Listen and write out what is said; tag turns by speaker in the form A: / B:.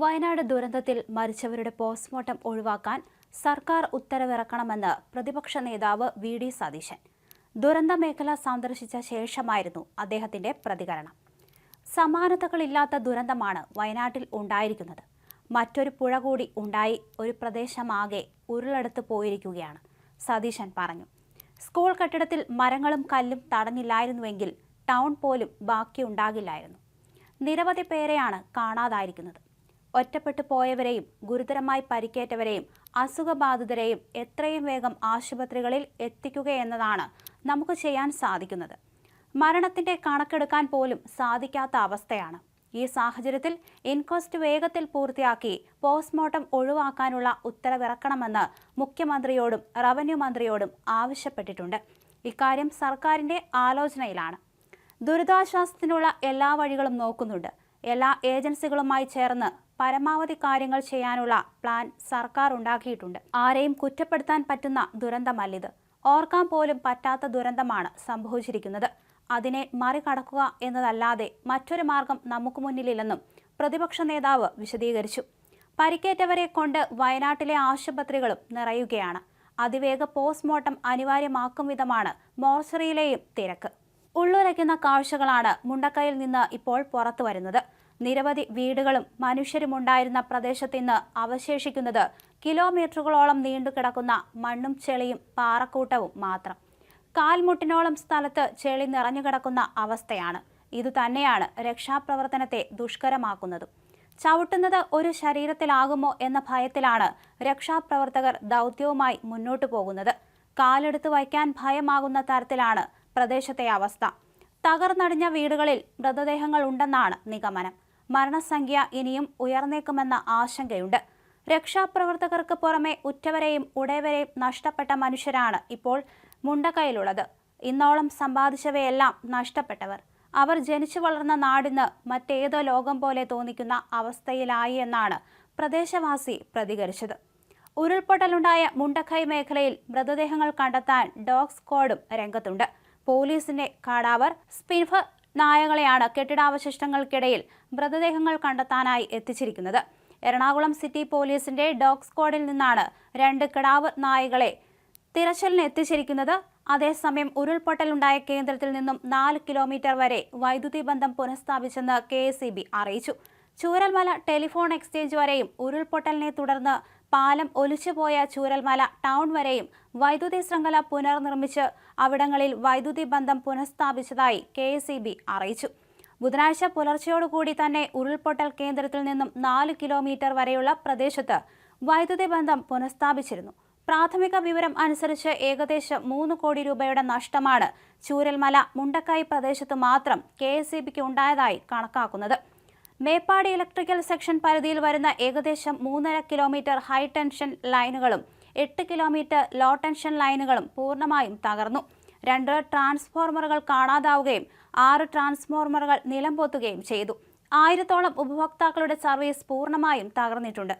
A: വയനാട് ദുരന്തത്തിൽ മരിച്ചവരുടെ പോസ്റ്റ്മോർട്ടം ഒഴിവാക്കാൻ സർക്കാർ ഉത്തരവിറക്കണമെന്ന് പ്രതിപക്ഷ നേതാവ് വി ഡി സതീശൻ. ദുരന്ത മേഖല സന്ദർശിച്ച ശേഷമായിരുന്നു അദ്ദേഹത്തിന്റെ പ്രതികരണം. സമാനതകളില്ലാത്ത ദുരന്തമാണ് വയനാട്ടിൽ ഉണ്ടായിരിക്കുന്നത്. മറ്റൊരു പുഴ കൂടി ഉണ്ടായി ഒരു പ്രദേശമാകെ ഉരുളെടുത്ത് പോയിരിക്കുകയാണ് സതീശൻ പറഞ്ഞു. സ്കൂൾ കെട്ടിടത്തിൽ മരങ്ങളും കല്ലും തടഞ്ഞില്ലായിരുന്നുവെങ്കിൽ ടൗൺ പോലും ബാക്കിയുണ്ടാകില്ലായിരുന്നു. നിരവധി പേരെയാണ് കാണാതായിരിക്കുന്നത്. ഒറ്റപ്പെട്ടു പോയവരെയും ഗുരുതരമായി പരിക്കേറ്റവരെയും അസുഖബാധിതരെയും എത്രയും വേഗം ആശുപത്രികളിൽ എത്തിക്കുകയെന്നതാണ് നമുക്ക് ചെയ്യാൻ സാധിക്കുന്നത്. മരണത്തിന്റെ കണക്കെടുക്കാൻ പോലും സാധിക്കാത്ത അവസ്ഥയാണ്. ഈ സാഹചര്യത്തിൽ ഇൻക്വസ്റ്റ് വേഗത്തിൽ പൂർത്തിയാക്കി പോസ്റ്റ്മോർട്ടം ഒഴിവാക്കാനുള്ള ഉത്തരവിറക്കണമെന്ന് മുഖ്യമന്ത്രിയോടും റവന്യൂ മന്ത്രിയോടും ആവശ്യപ്പെട്ടിട്ടുണ്ട്. ഇക്കാര്യം സർക്കാരിന്റെ ആലോചനയിലാണ്. ദുരിതാശ്വാസത്തിനുള്ള എല്ലാ വഴികളും നോക്കുന്നുണ്ട്. എല്ലാ ഏജൻസികളുമായി ചേർന്ന് പരമാവധി കാര്യങ്ങൾ ചെയ്യാനുള്ള പ്ലാൻ സർക്കാർ ഉണ്ടാക്കിയിട്ടുണ്ട്. ആരെയും കുറ്റപ്പെടുത്താൻ പറ്റുന്ന ദുരന്തമല്ലിത് ഓർക്കാൻ പോലും പറ്റാത്ത ദുരന്തമാണ് സംഭവിച്ചിരിക്കുന്നത്. അതിനെ മറികടക്കുക എന്നതല്ലാതെ മറ്റൊരു മാർഗം നമുക്ക് മുന്നിലില്ലെന്നും പ്രതിപക്ഷ നേതാവ് വിശദീകരിച്ചു. പരിക്കേറ്റവരെ കൊണ്ട് വയനാട്ടിലെ ആശുപത്രികളും നിറയുകയാണ്. അതിവേഗ പോസ്റ്റ്മോർട്ടം അനിവാര്യമാക്കും വിധമാണ് മോർച്ചറിയിലെയും തിരക്ക്. ഉള്ളുലയ്ക്കുന്ന കാഴ്ചകളാണ് മുണ്ടക്കയിൽ നിന്ന് ഇപ്പോൾ പുറത്തു വരുന്നത്. നിരവധി വീടുകളും മനുഷ്യരുമുണ്ടായിരുന്ന പ്രദേശത്ത് നിന്ന് അവശേഷിക്കുന്നത് കിലോമീറ്ററുകളോളം നീണ്ടു കിടക്കുന്ന മണ്ണും ചെളിയും പാറക്കൂട്ടവും മാത്രം. കാൽമുട്ടിനോളം സ്ഥലത്ത് ചെളി നിറഞ്ഞുകിടക്കുന്ന അവസ്ഥയാണ്. ഇതുതന്നെയാണ് രക്ഷാപ്രവർത്തനത്തെ ദുഷ്കരമാക്കുന്നതും. ചവിട്ടുന്നത് ഒരു ശരീരത്തിലാകുമോ എന്ന ഭയത്തിലാണ് രക്ഷാപ്രവർത്തകർ ദൗത്യവുമായി മുന്നോട്ടു പോകുന്നത്. കാലെടുത്ത് വയ്ക്കാൻ ഭയമാകുന്ന തരത്തിലാണ് പ്രദേശത്തെ അവസ്ഥ. തകർന്നടിഞ്ഞ വീടുകളിൽ മൃതദേഹങ്ങൾ ഉണ്ടെന്നാണ് നിഗമനം. മരണസംഖ്യ ഇനിയും ഉയർന്നേക്കുമെന്ന ആശങ്കയുണ്ട്. രക്ഷാപ്രവർത്തകർക്ക് പുറമെ ഉറ്റവരെയും ഉടയവരെയും നഷ്ടപ്പെട്ട മനുഷ്യരാണ് ഇപ്പോൾ മുണ്ടക്കയിലുള്ളത്. ഇന്നോളം സമ്പാദിച്ചവയെല്ലാം നഷ്ടപ്പെട്ടവർ. അവർ ജനിച്ചു വളർന്ന നാടിന് മറ്റേതോ ലോകം പോലെ തോന്നിക്കുന്ന അവസ്ഥയിലായി എന്നാണ് പ്രദേശവാസി പ്രതികരിച്ചത്. ഉരുൾപൊട്ടലുണ്ടായ മുണ്ടക്കൈ മേഖലയിൽ മൃതദേഹങ്ങൾ കണ്ടെത്താൻ ഡോഗ് സ്ക്വാഡും രംഗത്തുണ്ട്. പോലീസിന്റെ കാടാവർ സ്പിൻഫ് നായകളെയാണ് കെട്ടിടാവശിഷ്ടങ്ങൾക്കിടയിൽ മൃതദേഹങ്ങൾ കണ്ടെത്താനായി എത്തിച്ചിരിക്കുന്നത്. എറണാകുളം സിറ്റി പോലീസിന്റെ ഡോഗ് സ്ക്വാഡിൽ നിന്നാണ് രണ്ട് കിടാവ് നായകളെ തിരച്ചിലിന് എത്തിച്ചിരിക്കുന്നത്. അതേസമയം ഉരുൾപൊട്ടലുണ്ടായ കേന്ദ്രത്തിൽ നിന്നും നാല് കിലോമീറ്റർ വരെ വൈദ്യുതി ബന്ധം പുനഃസ്ഥാപിച്ചെന്ന് കെ അറിയിച്ചു. ചൂരൽമല ടെലിഫോൺ എക്സ്ചേഞ്ച് വരെയും ഉരുൾപൊട്ടലിനെ തുടർന്ന് പാലം ഒലിച്ചുപോയ ചൂരൽമല ടൗൺ വരെയും വൈദ്യുതി ശൃംഖല പുനർനിർമ്മിച്ച് അവിടങ്ങളിൽ വൈദ്യുതി ബന്ധം പുനഃസ്ഥാപിച്ചതായി കെ അറിയിച്ചു. ബുധനാഴ്ച പുലർച്ചയോടുകൂടി തന്നെ ഉരുൾപൊട്ടൽ കേന്ദ്രത്തിൽ നിന്നും നാല് കിലോമീറ്റർ വരെയുള്ള പ്രദേശത്ത് വൈദ്യുതി ബന്ധം പുനഃസ്ഥാപിച്ചിരുന്നു. പ്രാഥമിക വിവരം അനുസരിച്ച് ഏകദേശം മൂന്ന് കോടി രൂപയുടെ നഷ്ടമാണ് ചൂരൽമല മുണ്ടക്കായി പ്രദേശത്ത് മാത്രം കെ എസ് ഉണ്ടായതായി കണക്കാക്കുന്നത്. മേപ്പാടി ഇലക്ട്രിക്കൽ സെക്ഷൻ പരിധിയിൽ വരുന്ന ഏകദേശം മൂന്നര കിലോമീറ്റർ ഹൈ ടെൻഷൻ ലൈനുകളും എട്ട് കിലോമീറ്റർ ലോ ടെൻഷൻ ലൈനുകളും പൂർണമായും തകർന്നു. രണ്ട് ട്രാൻസ്ഫോർമറുകൾ കാണാതാവുകയും ആറ് ട്രാൻസ്ഫോർമറുകൾ നിലംപൊത്തുകയും ചെയ്തു. ആയിരത്തോളം ഉപഭോക്താക്കളുടെ സർവീസ് പൂർണമായും തകർന്നിട്ടുണ്ട്.